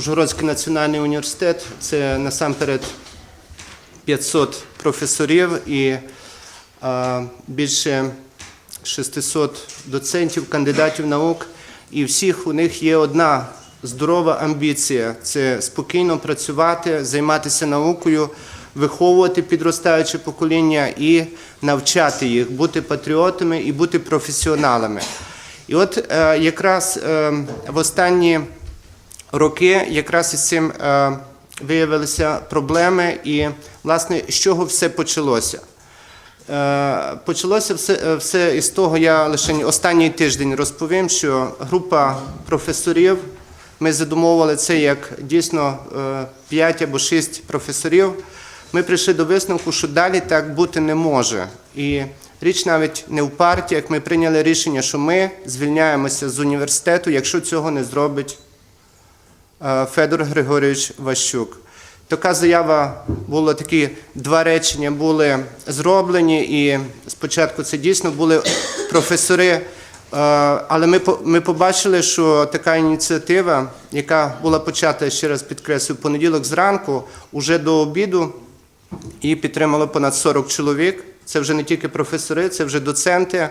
Ужгородський національний університет це насамперед 500 професорів і е, більше 600 доцентів, кандидатів наук. І всіх у них є одна здорова амбіція це спокійно працювати, займатися наукою, виховувати підростаюче покоління і навчати їх бути патріотами і бути професіоналами. І от е, якраз е, в останні роки якраз із цим е, виявилися проблеми, і власне з чого все почалося. Е, Почалося все, е, все із того, я лише останній тиждень розповім, що група професорів, ми задумовували це як дійсно 5 або 6 професорів. Ми прийшли до висновку, що далі так бути не може. І річ навіть не в партіях. Ми прийняли рішення, що ми звільняємося з університету, якщо цього не зробить Федор Григорійович Ващук. Така заява була такі два речення були зроблені, і спочатку це дійсно були професори. е, Але ми, ми побачили, що така ініціатива, яка була почата, ще раз підкреслю, понеділок зранку, уже до обіду, її підтримало понад 40 чоловік. Це вже не тільки професори, це вже доценти. Е,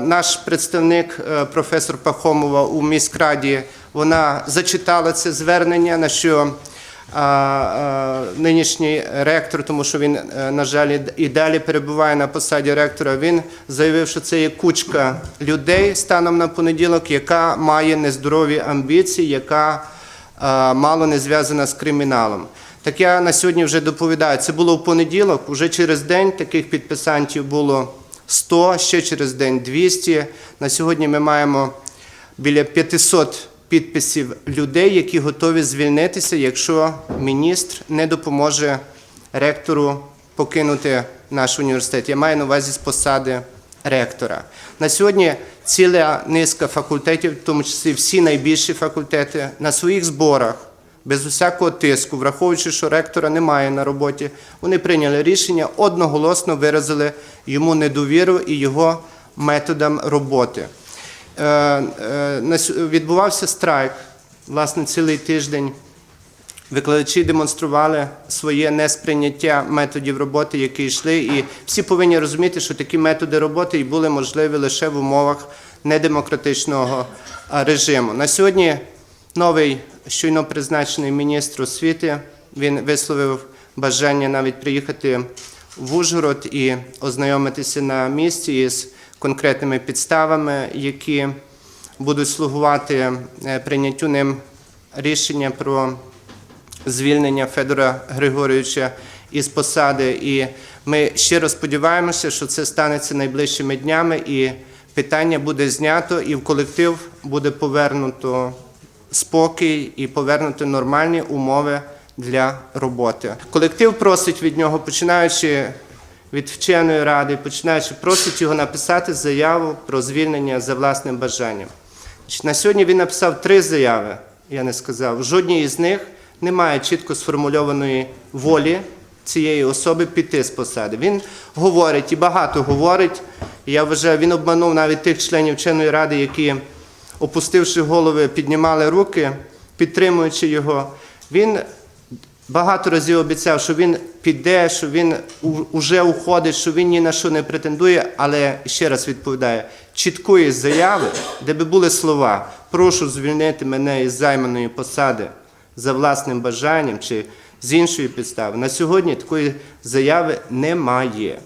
Наш представник, е, професор Пахомова у міськраді, вона зачитала це звернення, на що е, е, нинішній ректор, тому що він, е, на жаль, і- далі перебуває на посаді ректора, він заявив, що це є кучка людей станом на понеділок, яка має нездорові амбіції, яка е, мало не зв'язана з криміналом. Так я на сьогодні вже доповідаю. Це було в понеділок. Уже через день таких підписантів було 100, ще через день 200. На сьогодні ми маємо біля 500 підписів людей, які готові звільнитися, якщо міністр не допоможе ректору покинути наш університет. Я маю на увазі з посади ректора. На сьогодні ціла низка факультетів, в тому числі всі найбільші факультети, на своїх зборах, без усякого тиску, враховуючи, що ректора немає на роботі, вони прийняли рішення, одноголосно виразили йому недовіру і його методам роботи. Е, е, Відбувався страйк, власне, цілий тиждень. Викладачі демонстрували своє несприйняття методів роботи, які йшли, і всі повинні розуміти, що такі методи роботи і були можливі лише в умовах недемократичного режиму. На сьогодні новий щойно призначений міністр освіти він висловив бажання навіть приїхати в Ужгород і ознайомитися на місці із конкретними підставами, які будуть слугувати е, прийняттю ним рішення про звільнення Федора Григорійовича із посади. І ми щиро сподіваємося, що це станеться найближчими днями, і питання буде знято, і в колектив буде повернуто спокій і повернуто нормальні умови для роботи. Колектив просить від нього, починаючи від вченої ради, починаючи, просить його написати заяву про звільнення за власним бажанням. На сьогодні він написав три заяви, я не сказав. Жодній із них немає чітко сформульованої волі цієї особи піти з посади. Він говорить і багато говорить. Я вважаю, він обманув навіть тих членів вченої ради, які, опустивши голови, піднімали руки, підтримуючи його. Він багато разів обіцяв, що він піде, що він уже уходить, що він ні на що не претендує, але ще раз відповідає, чіткої заяви, де би були слова прошу звільнити мене із займаної посади за власним бажанням чи з іншої підстави. На сьогодні такої заяви немає.